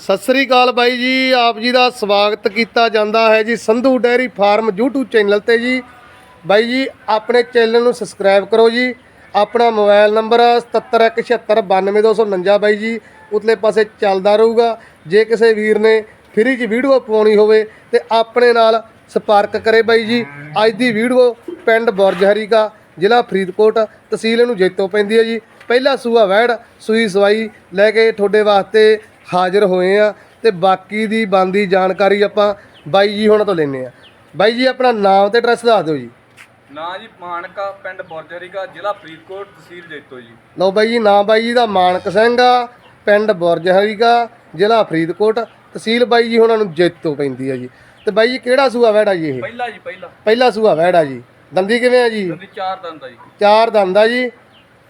ਸਤਿ ਸ੍ਰੀ ਅਕਾਲ ਬਾਈ ਜੀ, ਆਪ ਜੀ ਦਾ ਸਵਾਗਤ ਕੀਤਾ ਜਾਂਦਾ ਹੈ ਜੀ Sandhu dairy farm YouTube channel ਤੇ ਜੀ। ਬਾਈ ਜੀ, ਆਪਣੇ ਚੈਨਲ ਨੂੰ ਸਬਸਕ੍ਰਾਈਬ ਕਰੋ ਜੀ। ਆਪਣਾ ਮੋਬਾਈਲ ਨੰਬਰ 77979249 ਬਾਈ ਜੀ, ਉਤਲੇ ਪਾਸੇ ਚੱਲਦਾ ਰਹੂਗਾ। ਜੇ ਕਿਸੇ ਵੀਰ ਨੇ ਫ੍ਰੀ 'ਚ ਵੀਡੀਓ ਪਵਾਉਣੀ ਹੋਵੇ ਤੇ ਆਪਣੇ ਨਾਲ ਸੰਪਰਕ ਕਰੇ ਬਾਈ ਜੀ। ਅੱਜ ਦੀ ਵੀਡੀਓ ਪਿੰਡ ਬੁਰਜਹਰੀ ਜ਼ਿਲ੍ਹਾ ਫਰੀਦਕੋਟ, ਤਹਿਸੀਲ ਨੂੰ ਜੈਤੋ ਪੈਂਦੀ ਹੈ ਜੀ। ਪਹਿਲਾ ਸੂਆ ਵੈੜ ਸੂਈ ਸਵਾਈ ਲੈ ਕੇ ਤੁਹਾਡੇ ਵਾਸਤੇ ਹਾਜ਼ਰ ਹੋਏ ਆ ਤੇ ਬਾਕੀ ਦੀ ਬੰਦੀ ਜਾਣਕਾਰੀ ਆਪਾਂ ਬਾਈ ਜੀ ਹੁਣਾਂ ਤੋਂ ਲੈਣੇ ਆ। ਬਾਈ ਜੀ ਆਪਣਾ ਨਾਮ ਤੇ ਐਡਰੈਸ ਦੱਸ ਦਿਓ ਜੀ। ਨਾਂ ਜੀ ਮਾਨਕਾ ਪਿੰਡ ਬੋਰਜਰੀਕਾ ਜ਼ਿਲ੍ਹਾ ਫਰੀਦਕੋਟ ਤਹਿਸੀਲ ਜੈਤੋ ਜੀ। ਲਓ ਬਾਈ ਜੀ ਨਾਮ ਬਾਈ ਜੀ ਦਾ ਮਾਨਕ ਸਿੰਘ ਆ ਪਿੰਡ ਬੁਰਜਹਰੀਗਾ ਜ਼ਿਲ੍ਹਾ ਫਰੀਦਕੋਟ ਤਹਿਸੀਲ ਬਾਈ ਜੀ ਹੁਣਾਂ ਨੂੰ ਜੈਤੋ ਪੈਂਦੀ ਆ ਜੀ। ਤੇ ਬਾਈ ਜੀ ਕਿਹੜਾ ਸੂਆ ਵੈੜ ਜੀ ਇਹ? ਪਹਿਲਾ ਜੀ ਪਹਿਲਾ। ਪਹਿਲਾ ਸੂਆ ਵੈੜ ਜੀ। ਦੰਦੀ ਕਿਵੇਂ ਆ ਜੀ? ਜਲਦੀ ਚਾਰ ਦੰਦ ਆ ਜੀ। ਚਾਰ ਦੰਦ ਆ ਜੀ।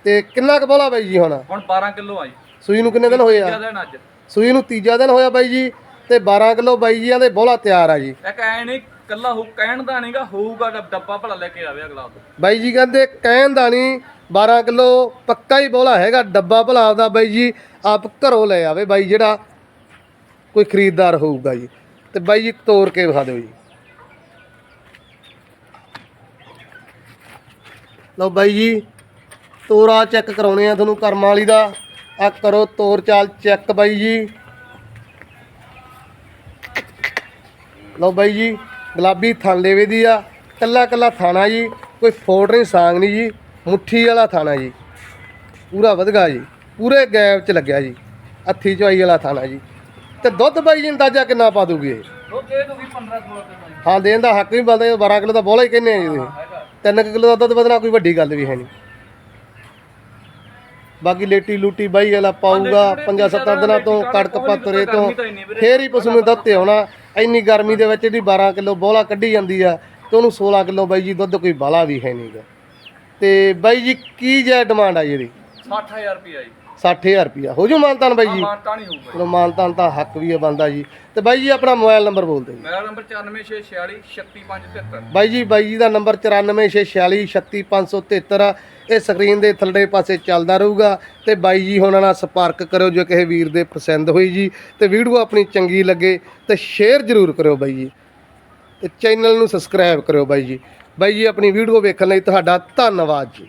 ਤੇ ਕਿੰਨਾ ਕੁ ਬੋਲਾ ਬਾਈ ਜੀ ਹੁਣ? ਹੁਣ 12 ਕਿਲੋ ਆ ਜੀ। ਸੂਈ ਨੂੰ ਕਿੰਨੇ ਦਿਨ ਹੋਏ ਆ? ਜ਼ਿਆਦਾ ਦਿਨ ਅੱਜ। ਸੂਈ ਨੂੰ ਤੀਜਾ ਦਿਨ ਹੋਇਆ ਬਾਈ ਜੀ ਤੇ 12 ਕਿਲੋ ਬਾਈ ਜੀਆਂ ਦੇ ਬੋਲਾ ਤਿਆਰ ਆ ਜੀ। ਇੱਕ ਐ ਨਹੀਂ ਕੱਲਾ ਹੋ ਕਹਿਣ ਦਾ ਨਹੀਂਗਾ ਹੋਊਗਾ ਡੱਬ- ਭਲਾ ਲੈ ਕੇ ਆਵੇ ਅਗਲਾ ਬਾਈ ਜੀ ਕਹਿੰਦੇ ਕਹਿਣ ਦਾ ਨਹੀਂ 12 ਕਿਲੋ ਪੱਕਾ ਹੀ ਬੋਲਾ ਹੈਗਾ ਡੱਬਾ ਭਲਾ ਆਪਦਾ ਬਾਈ ਜੀ ਆਪ ਘਰੋਂ ਲੈ ਆਵੇ ਬਾਈ ਜਿਹੜਾ ਕੋਈ ਖਰੀਦਦਾਰ ਹੋਊਗਾ ਜੀ। ਤੇ ਬਾਈ ਜੀ ਤੋੜ ਕੇ ਵਿਖਾ ਦਿਓ ਜੀ। ਲਓ ਬਾਈ ਜੀ ਤੋਰਾ ਚੈੱਕ ਕਰਾਉਣੇ ਆ ਤੁਹਾਨੂੰ ਕਰਮ ਵਾਲੀ ਦਾ। ਆ ਕਰੋ ਤੋਰ ਚਾਲ ਚੈੱਕ ਬਾਈ ਜੀ। ਲਓ ਬਾਈ ਜੀ ਗੁਲਾਬੀ ਥਣ ਲੇਵੇ ਦੀ ਆ ਕੱਲਾ ਕੱਲਾ ਥਾਣਾ ਜੀ ਕੋਈ ਫੋੜ ਨਹੀਂ ਸਾਂਗ ਨਹੀਂ ਜੀ ਮੁੱਠੀ ਵਾਲਾ ਥਾਣਾ ਜੀ। ਪੂਰਾ ਵਧਗਾ ਜੀ ਪੂਰੇ ਗੈਪ ਚ ਲੱਗਿਆ ਜੀ ਹੱਥੀ ਚਵਾਈ ਵਾਲਾ ਥਾਣਾ ਜੀ। ਤੇ ਦੁੱਧ ਬਾਈ ਜੀ ਅੰਦਾਜ਼ਾ ਕਿੰਨਾ ਪਾ ਦੂਗੀ ਇਹ? ਉਹ ਦੇ ਦੂਗੀ 15 16 ਕਿਲੋ ਜੀ ਹਾਂ ਦੇਣ ਦਾ ਹੱਕ ਵੀ ਬਲਦਾ 12 ਕਿਲੋ ਦਾ ਬੋਲਾ ਹੀ ਕਹਿੰਦੇ ਆ ਜੀ। ਤੁਸੀਂ ਹੈਗਾ 3 ਕਿਲੋ ਦਾ ਦੁੱਧ ਵਧਣਾ ਕੋਈ ਵੱਡੀ ਗੱਲ ਵੀ ਹੈ ਨਹੀਂ ਬਾਕੀ ਲੇਟੀ ਲੂਟੀ ਬਾਈ ਵਾਲਾ ਪਾਊਗਾ 5-7 ਦਿਨਾਂ ਤੋਂ ਕੜਕ ਪੱਤਰੇ ਤੋਂ ਫੇਰ ਹੀ ਪਸ਼ੂ ਨੂੰ ਦੁੱਧ ਤੇ ਆਉਣਾ ਇੰਨੀ ਗਰਮੀ ਦੇ ਵਿੱਚ ਜਿਹੜੀ 12 ਕਿਲੋ ਬੋਲਾ ਕੱਢੀ ਜਾਂਦੀ ਆ ਤੇ ਉਹਨੂੰ 16 ਕਿਲੋ ਬਾਈ ਜੀ ਦੁੱਧ ਕੋਈ ਬਾਲਾ ਵੀ ਹੈ ਨਹੀਂਗਾ ਤੇ ਬਾਈ ਜੀ ਕੀ ਜੈ ਡਿਮਾਂਡ ਆ ਜੀ ਇਹਦੀ? 60000 ਰੁਪਿਆ ਜੀ। 60000 ਰੁਪਿਆ ਹੋ ਜੂ ਮਾਨਤਾਨ ਬਾਈ ਜੀ? ਮਾਨਤਾ ਨਹੀਂ ਹੋਊਗਾ ਚਲੋ ਮਾਨਤਾਨ ਤਾਂ ਹੱਕ ਵੀ ਹੈ ਬੰਦਾ ਜੀ। ਤੇ ਬਾਈ ਜੀ ਆਪਣਾ ਮੋਬਾਈਲ ਨੰਬਰ ਬੋਲ ਦਿਓ ਜੀ। ਮੇਰਾ ਨੰਬਰ 9446 36573 ਬਾਈ ਜੀ ਬਾਈ ਜੀ ਦਾ ਨੰਬਰ 9464436573 ਆ ਇਹ ਸਕਰੀਨ ਦੇ ਥੱਲੇ ਪਾਸੇ ਚੱਲਦਾ ਰਹੂਗਾ। ਤੇ ਬਾਈ ਜੀ ਹੁਣਾਂ ਨਾਲ ਸੰਪਰਕ ਕਰਿਓ ਜੇ ਕਿਸੇ ਵੀਰ ਦੇ ਪਸੰਦ ਹੋਈ ਜੀ। ਤੇ ਵੀਡੀਓ ਆਪਣੀ ਚੰਗੀ ਲੱਗੇ ਤੇ ਸ਼ੇਅਰ ਜ਼ਰੂਰ ਕਰਿਓ ਬਾਈ ਜੀ। ਤੇ ਚੈਨਲ ਨੂੰ ਸਬਸਕ੍ਰਾਈਬ ਕਰਿਓ ਬਾਈ ਜੀ। ਬਾਈ ਜੀ ਆਪਣੀ ਵੀਡੀਓ ਵੇਖਣ ਲਈ ਤੁਹਾਡਾ ਧੰਨਵਾਦ ਜੀ।